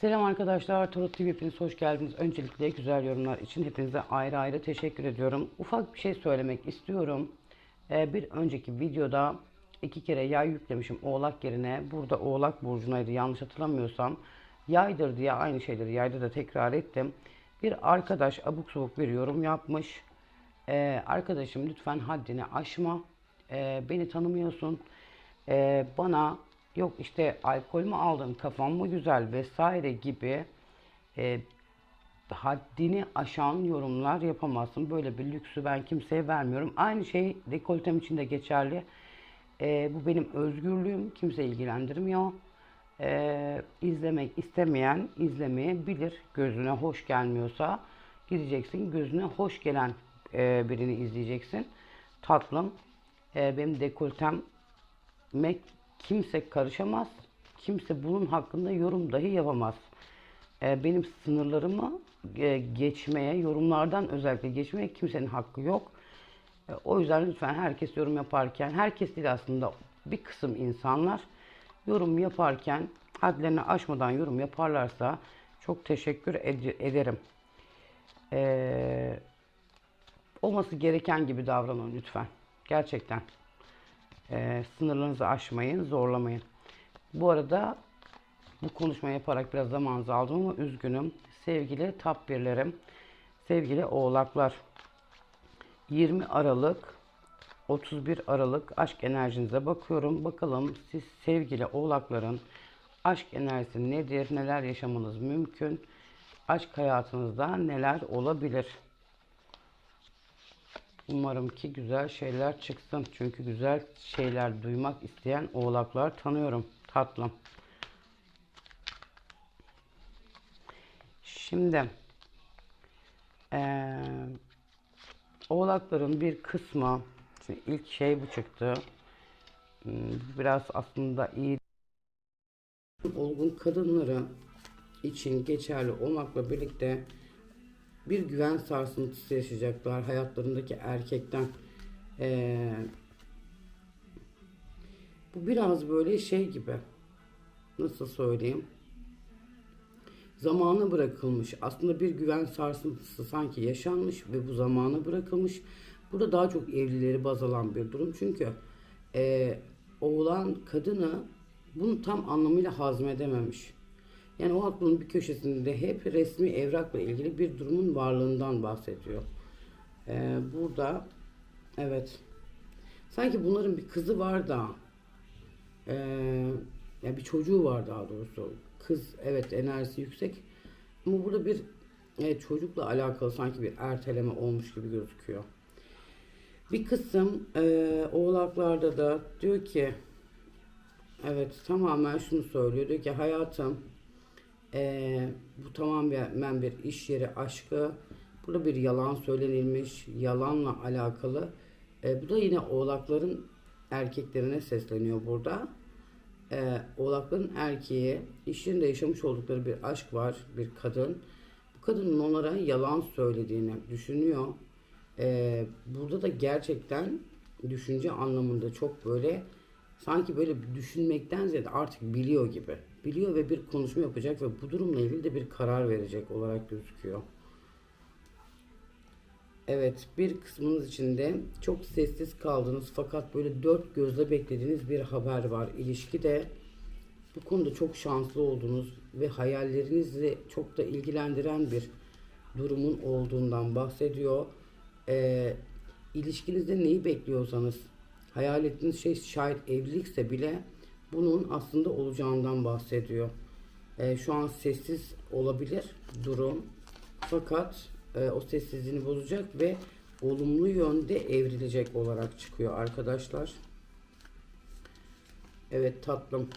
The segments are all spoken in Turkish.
Selam arkadaşlar, Tarot TV hepiniz hoş geldiniz. Öncelikle güzel yorumlar için hepinize ayrı ayrı teşekkür ediyorum. Ufak bir şey söylemek istiyorum. Ee, bir önceki videoda iki kere yay yüklemişim oğlak yerine. Burada oğlak burcunaydı yanlış hatırlamıyorsam. Yaydır diye aynı şeyleri yayda da tekrar ettim. Bir arkadaş abuk subuk bir yorum yapmış. Ee, arkadaşım lütfen haddini aşma. Ee, beni tanımıyorsun. Bana yok işte alkol mü aldın, kafan mı güzel vesaire gibi e, haddini aşan yorumlar yapamazsın. Böyle bir lüksü ben kimseye vermiyorum. Aynı şey dekoltem için de geçerli. Ee, bu benim özgürlüğüm. Kimse ilgilendirmiyor. Ee, izlemek istemeyen izlemeyebilir. Gözüne hoş gelmiyorsa gideceksin. Gözüne hoş gelen e, birini izleyeceksin. Tatlım. e, benim dekoltem kimse karışamaz. Kimse bunun hakkında yorum dahi yapamaz. E, benim sınırlarımı e, geçmeye, yorumlardan özellikle geçmeye kimsenin hakkı yok. E, o yüzden lütfen herkes yorum yaparken, herkes değil aslında bir kısım insanlar yorum yaparken hadlerini aşmadan yorum yaparlarsa çok teşekkür ed- ederim. E, olması gereken gibi davranın lütfen. Gerçekten. Ee, sınırlarınızı aşmayın, zorlamayın. Bu arada bu konuşma yaparak biraz zamanınızı aldım ama üzgünüm. Sevgili tap birlerim, sevgili oğlaklar. 20 Aralık 31 Aralık aşk enerjinize bakıyorum. Bakalım siz sevgili oğlakların aşk enerjisi nedir? Neler yaşamanız mümkün? Aşk hayatınızda neler olabilir? Umarım ki güzel şeyler çıksın. Çünkü güzel şeyler duymak isteyen oğlaklar tanıyorum. Tatlım. Şimdi eee, oğlakların bir kısmı şimdi ilk şey bu çıktı. Hmm, Biraz aslında iyi olgun kadınları için geçerli olmakla birlikte bir güven sarsıntısı yaşayacaklar hayatlarındaki erkekten. Ee, bu biraz böyle şey gibi. Nasıl söyleyeyim? Zamana bırakılmış. Aslında bir güven sarsıntısı sanki yaşanmış ve bu zamana bırakılmış. Burada daha çok evlileri baz alan bir durum. Çünkü e, oğlan kadını bunu tam anlamıyla hazmedememiş. Yani o aklının bir köşesinde hep resmi evrakla ilgili bir durumun varlığından bahsediyor. Ee, burada evet sanki bunların bir kızı var da ee, ya bir çocuğu var daha doğrusu. Kız evet enerjisi yüksek ama burada bir e, çocukla alakalı sanki bir erteleme olmuş gibi gözüküyor. Bir kısım e, oğlaklarda da diyor ki evet tamamen şunu söylüyor diyor ki hayatım ee, bu tamamen bir iş yeri aşkı. Burada bir yalan söylenilmiş, yalanla alakalı. Ee, bu da yine oğlakların erkeklerine sesleniyor burada. Ee, oğlakların erkeği, iş yerinde yaşamış oldukları bir aşk var, bir kadın. Bu kadının onlara yalan söylediğini düşünüyor. Ee, burada da gerçekten düşünce anlamında çok böyle sanki böyle düşünmekten ziyade artık biliyor gibi. Biliyor ve bir konuşma yapacak ve bu durumla ilgili de bir karar verecek olarak gözüküyor. Evet bir kısmınız içinde çok sessiz kaldınız fakat böyle dört gözle beklediğiniz bir haber var. İlişkide bu konuda çok şanslı olduğunuz ve hayallerinizle çok da ilgilendiren bir durumun olduğundan bahsediyor. Ee, ilişkinizde neyi bekliyorsanız hayal ettiğiniz şey şayet evlilikse bile bunun aslında olacağından bahsediyor. Ee, şu an sessiz olabilir durum fakat e, o sessizliğini bozacak ve olumlu yönde evrilecek olarak çıkıyor arkadaşlar. Evet tatlım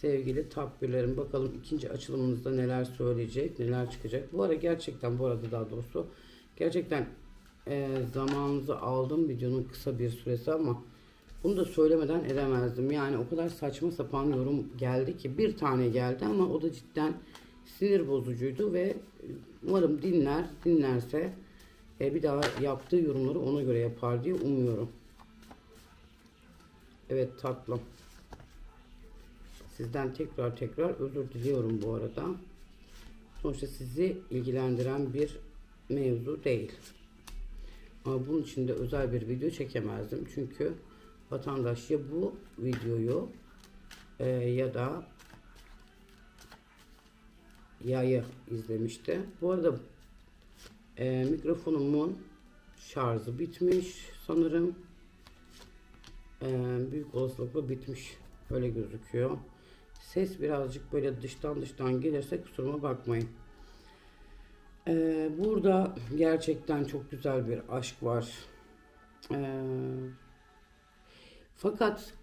sevgili takvirlerim bakalım ikinci açılımımızda neler söyleyecek neler çıkacak. Bu ara gerçekten bu arada daha doğrusu gerçekten e, zamanınızı aldım videonun kısa bir süresi ama bunu da söylemeden edemezdim. Yani o kadar saçma sapan yorum geldi ki bir tane geldi ama o da cidden sinir bozucuydu ve umarım dinler, dinlerse e, bir daha yaptığı yorumları ona göre yapar diye umuyorum. Evet tatlım. Sizden tekrar tekrar özür diliyorum bu arada. Sonuçta sizi ilgilendiren bir mevzu değil. Ama bunun için de özel bir video çekemezdim. Çünkü vatandaş ya bu videoyu e, ya da yayı izlemişti. Bu arada e, mikrofonumun şarjı bitmiş sanırım. E, büyük olasılıkla bitmiş. Öyle gözüküyor. Ses birazcık böyle dıştan dıştan gelirse kusuruma bakmayın. E, burada gerçekten çok güzel bir aşk var. E, fakat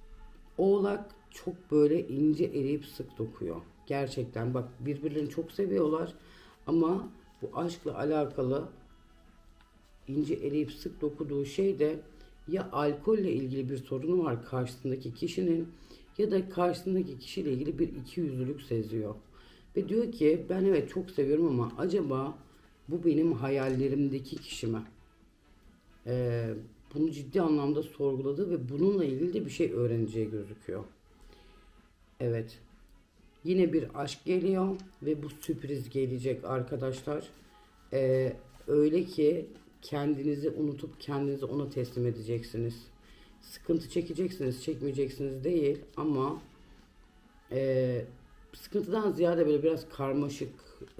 Oğlak çok böyle ince eriyip sık dokuyor. Gerçekten bak birbirlerini çok seviyorlar ama bu aşkla alakalı ince eriyip sık dokuduğu şey de ya alkolle ilgili bir sorunu var karşısındaki kişinin ya da karşısındaki kişiyle ilgili bir ikiyüzlülük seziyor. Ve diyor ki ben evet çok seviyorum ama acaba bu benim hayallerimdeki kişi mi? Ee, bunu ciddi anlamda sorguladı ve bununla ilgili de bir şey öğreneceği gözüküyor. Evet. Yine bir aşk geliyor ve bu sürpriz gelecek arkadaşlar. Ee, öyle ki kendinizi unutup kendinizi ona teslim edeceksiniz. Sıkıntı çekeceksiniz, çekmeyeceksiniz değil ama e, sıkıntıdan ziyade böyle biraz karmaşık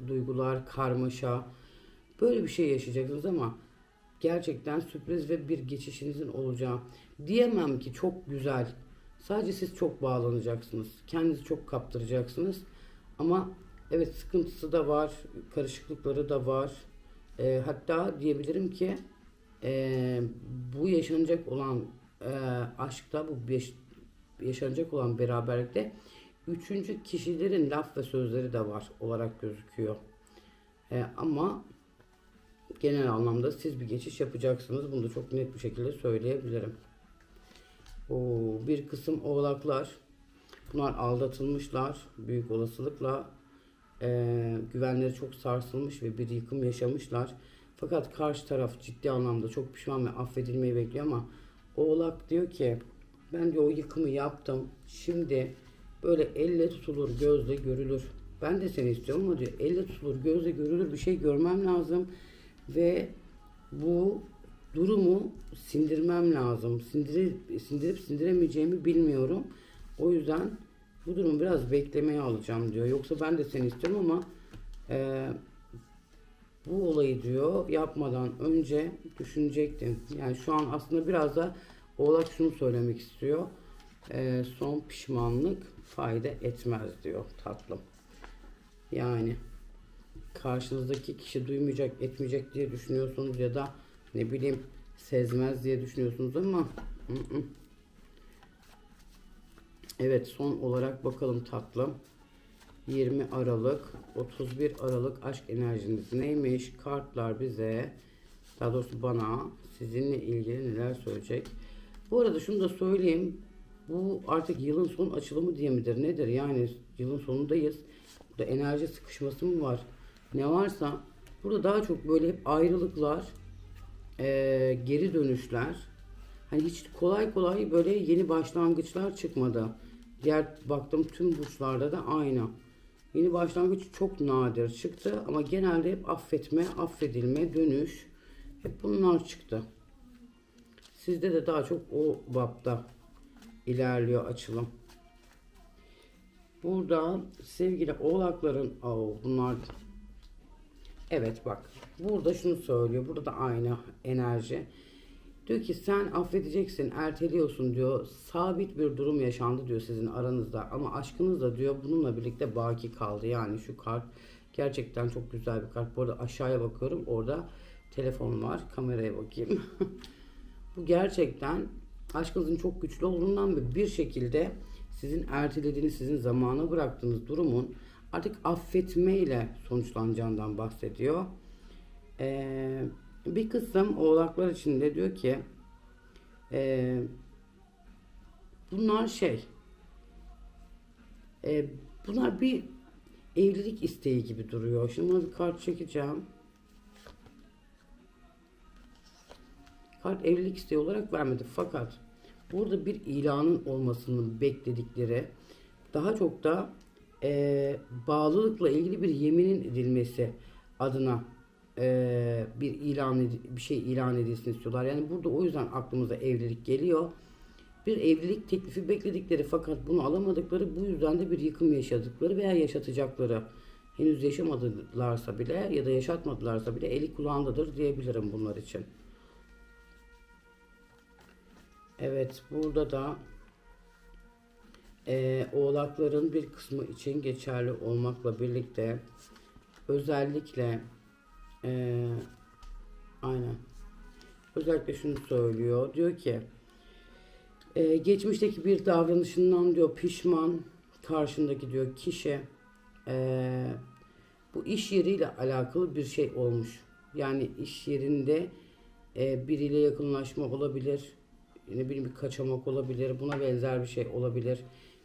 duygular, karmaşa böyle bir şey yaşayacaksınız ama gerçekten sürpriz ve bir geçişinizin olacağı. Diyemem ki çok güzel. Sadece siz çok bağlanacaksınız. Kendinizi çok kaptıracaksınız. Ama evet sıkıntısı da var, karışıklıkları da var. E, hatta diyebilirim ki e, bu yaşanacak olan e, aşkta, bu yaş- yaşanacak olan beraberlikte üçüncü kişilerin laf ve sözleri de var olarak gözüküyor. E, ama genel anlamda siz bir geçiş yapacaksınız. Bunu da çok net bir şekilde söyleyebilirim. Oo, bir kısım oğlaklar bunlar aldatılmışlar. Büyük olasılıkla e, güvenleri çok sarsılmış ve bir yıkım yaşamışlar. Fakat karşı taraf ciddi anlamda çok pişman ve affedilmeyi bekliyor ama oğlak diyor ki ben diyor o yıkımı yaptım. Şimdi böyle elle tutulur, gözle görülür. Ben de seni istiyorum ama diyor elle tutulur, gözle görülür bir şey görmem lazım ve bu durumu sindirmem lazım. Sindirip, sindirip sindiremeyeceğimi bilmiyorum. O yüzden bu durumu biraz beklemeye alacağım diyor. Yoksa ben de seni istiyorum ama e, bu olayı diyor yapmadan önce düşünecektim. Yani şu an aslında biraz da oğlak şunu söylemek istiyor. E, son pişmanlık fayda etmez diyor tatlım. Yani karşınızdaki kişi duymayacak, etmeyecek diye düşünüyorsunuz ya da ne bileyim sezmez diye düşünüyorsunuz ama. Evet son olarak bakalım tatlım. 20 Aralık 31 Aralık aşk enerjiniz neymiş? Kartlar bize daha doğrusu bana sizinle ilgili neler söyleyecek? Bu arada şunu da söyleyeyim. Bu artık yılın son açılımı diye midir nedir? Yani yılın sonundayız. Burada enerji sıkışması mı var? Ne varsa burada daha çok böyle hep ayrılıklar, eee, geri dönüşler. Hani hiç kolay kolay böyle yeni başlangıçlar çıkmadı. Diğer baktım tüm burçlarda da aynı. Yeni başlangıç çok nadir çıktı ama genelde hep affetme, affedilme, dönüş hep bunlar çıktı. Sizde de daha çok o bapta ilerliyor açılım. Burada sevgili oğlakların, oh, bunlar Evet bak burada şunu söylüyor. Burada da aynı enerji. Diyor ki sen affedeceksin, erteliyorsun diyor. Sabit bir durum yaşandı diyor sizin aranızda. Ama aşkınız da diyor bununla birlikte baki kaldı. Yani şu kart gerçekten çok güzel bir kart. Bu arada aşağıya bakıyorum. Orada telefon var. Kameraya bakayım. Bu gerçekten aşkınızın çok güçlü olduğundan bir şekilde sizin ertelediğiniz, sizin zamana bıraktığınız durumun artık affetmeyle sonuçlanacağından bahsediyor. Ee, bir kısım oğlaklar için de diyor ki e, bunlar şey e, bunlar bir evlilik isteği gibi duruyor. Şimdi bir kart çekeceğim. Kart evlilik isteği olarak vermedi fakat burada bir ilanın olmasını bekledikleri daha çok da e, bağlılıkla ilgili bir yeminin edilmesi adına e, bir ilan bir şey ilan edilsin istiyorlar. Yani burada o yüzden aklımıza evlilik geliyor. Bir evlilik teklifi bekledikleri fakat bunu alamadıkları bu yüzden de bir yıkım yaşadıkları veya yaşatacakları henüz yaşamadılarsa bile ya da yaşatmadılarsa bile eli kulağındadır diyebilirim bunlar için. Evet burada da e, oğlakların bir kısmı için geçerli olmakla birlikte özellikle e, aynen özellikle şunu söylüyor diyor ki e, geçmişteki bir davranışından diyor pişman karşındaki diyor kişi e, bu iş yeriyle alakalı bir şey olmuş. Yani iş yerinde e, biriyle yakınlaşma olabilir. Ne bileyim bir kaçamak olabilir. Buna benzer bir şey olabilir.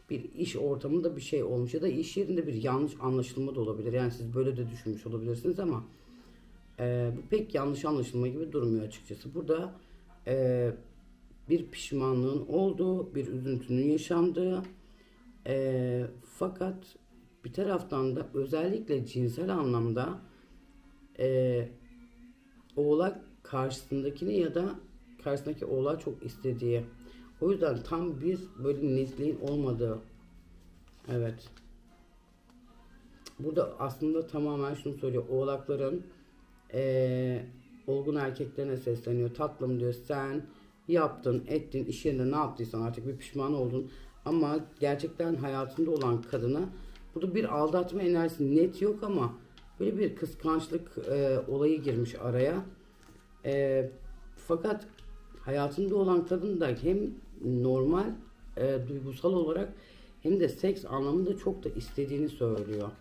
Bir iş ortamında bir şey olmuş ya da iş yerinde bir yanlış anlaşılma da olabilir. Yani siz böyle de düşünmüş olabilirsiniz ama e, bu pek yanlış anlaşılma gibi durmuyor açıkçası. Burada e, bir pişmanlığın olduğu, bir üzüntünün yaşandığı e, fakat bir taraftan da özellikle cinsel anlamda e, oğlak karşısındakini ya da karşısındaki oğlağı çok istediği. O yüzden tam bir böyle netliğin olmadığı. Evet. Burada aslında tamamen şunu söylüyor. Oğlakların eee, olgun erkeklerine sesleniyor. Tatlım diyor sen yaptın, ettin, iş yerinde ne yaptıysan artık bir pişman oldun. Ama gerçekten hayatında olan kadına burada bir aldatma enerjisi net yok ama böyle bir kıskançlık eee, olayı girmiş araya. Eee, fakat hayatında olan kadın da hem normal e, duygusal olarak hem de seks anlamında çok da istediğini söylüyor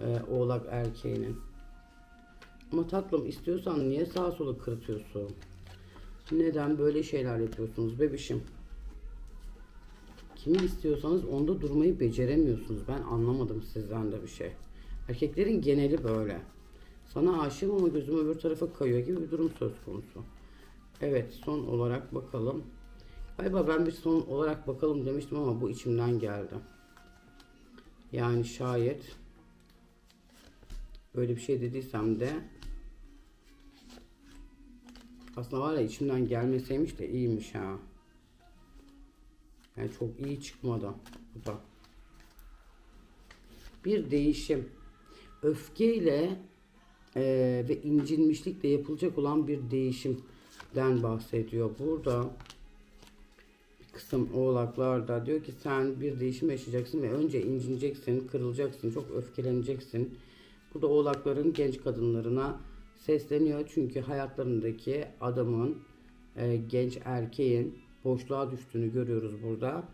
e, oğlak erkeğinin. Ama tatlım istiyorsan niye sağa sola kırıtıyorsun? Neden böyle şeyler yapıyorsunuz bebişim? Kimi istiyorsanız onda durmayı beceremiyorsunuz. Ben anlamadım sizden de bir şey. Erkeklerin geneli böyle. Sana aşığım ama gözüm öbür tarafa kayıyor gibi bir durum söz konusu. Evet son olarak bakalım. Galiba ben bir son olarak bakalım demiştim ama bu içimden geldi. Yani şayet böyle bir şey dediysem de aslında var ya içimden gelmeseymiş de iyiymiş ha. Yani çok iyi çıkmadı bu da. Bir değişim. Öfkeyle eee ve incinmişlikle yapılacak olan bir değişimden bahsediyor. Burada kısım oğlaklarda diyor ki sen bir değişim yaşayacaksın ve önce incineceksin, kırılacaksın, çok öfkeleneceksin. Burada oğlakların genç kadınlarına sesleniyor çünkü hayatlarındaki adamın, e, genç erkeğin boşluğa düştüğünü görüyoruz burada.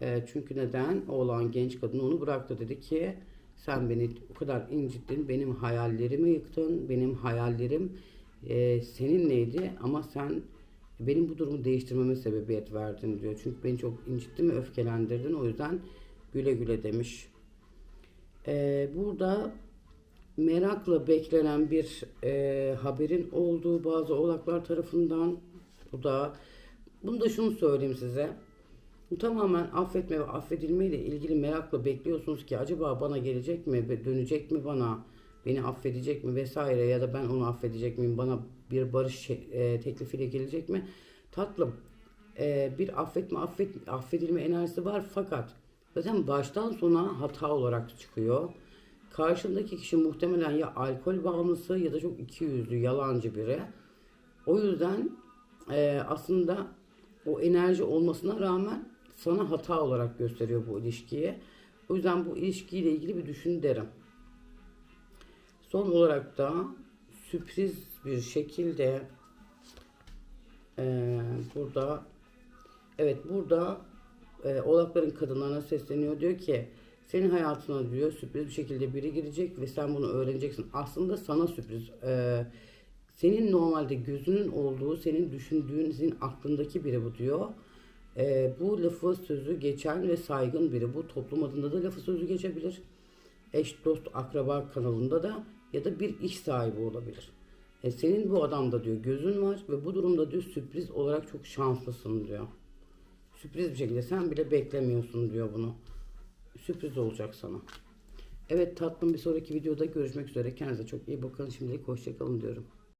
E, çünkü neden? Oğlan genç kadın onu bıraktı dedi ki sen beni o kadar incittin, benim hayallerimi yıktın, benim hayallerim e, seninleydi ama sen benim bu durumu değiştirmeme sebebiyet verdin diyor. Çünkü beni çok incittin ve öfkelendirdin o yüzden güle güle demiş. E, burada merakla beklenen bir e, haberin olduğu bazı oğlaklar tarafından bu da bunu da şunu söyleyeyim size. Bu tamamen affetme ve affedilme ile ilgili merakla bekliyorsunuz ki acaba bana gelecek mi dönecek mi bana beni affedecek mi vesaire ya da ben onu affedecek miyim bana bir barış şey- e, teklifiyle gelecek mi tatlım e, bir affetme affet, affedilme enerjisi var fakat zaten baştan sona hata olarak çıkıyor. Karşındaki kişi muhtemelen ya alkol bağımlısı ya da çok ikiyüzlü, yalancı biri. O yüzden e, aslında o enerji olmasına rağmen sana hata olarak gösteriyor bu ilişkiyi. O yüzden bu ilişkiyle ilgili bir düşün derim. Son olarak da sürpriz bir şekilde e, burada evet burada e, oğlakların kadınlarına sesleniyor. Diyor ki senin hayatına diyor sürpriz bir şekilde biri girecek ve sen bunu öğreneceksin. Aslında sana sürpriz. E, senin normalde gözünün olduğu, senin düşündüğün, senin aklındaki biri bu diyor. E, bu lafı sözü geçen ve saygın biri. Bu toplum adında da lafı sözü geçebilir. Eş, dost, akraba kanalında da ya da bir iş sahibi olabilir. E, senin bu adamda diyor gözün var ve bu durumda diyor sürpriz olarak çok şanslısın diyor. Sürpriz bir şekilde sen bile beklemiyorsun diyor bunu. sürpriz olacak sana. Evet tatlım bir sonraki videoda görüşmek üzere. Kendinize çok iyi bakın. Şimdilik hoşçakalın diyorum.